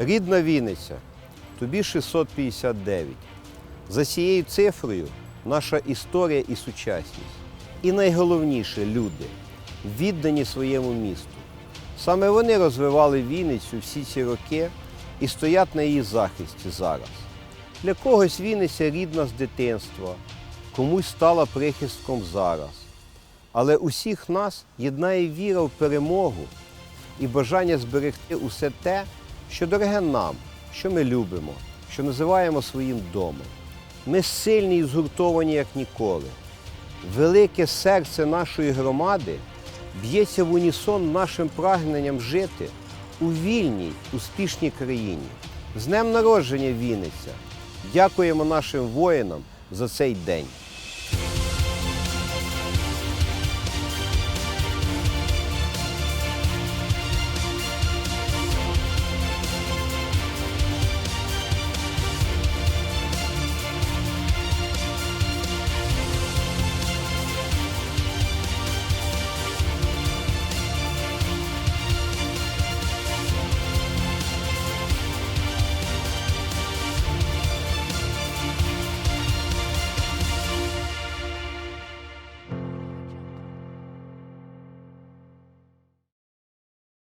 Рідна Вінниця, тобі 659. За цією цифрою наша історія і сучасність. І найголовніше люди, віддані своєму місту. Саме вони розвивали Вінницю всі ці роки і стоять на її захисті зараз. Для когось Вінниця рідна з дитинства, комусь стала прихистком зараз. Але усіх нас єднає віра в перемогу і бажання зберегти усе те, що дороге нам, що ми любимо, що називаємо своїм домом. Ми сильні і згуртовані, як ніколи. Велике серце нашої громади б'ється в унісон нашим прагненням жити у вільній, успішній країні. З днем народження Вінниця! Дякуємо нашим воїнам за цей день.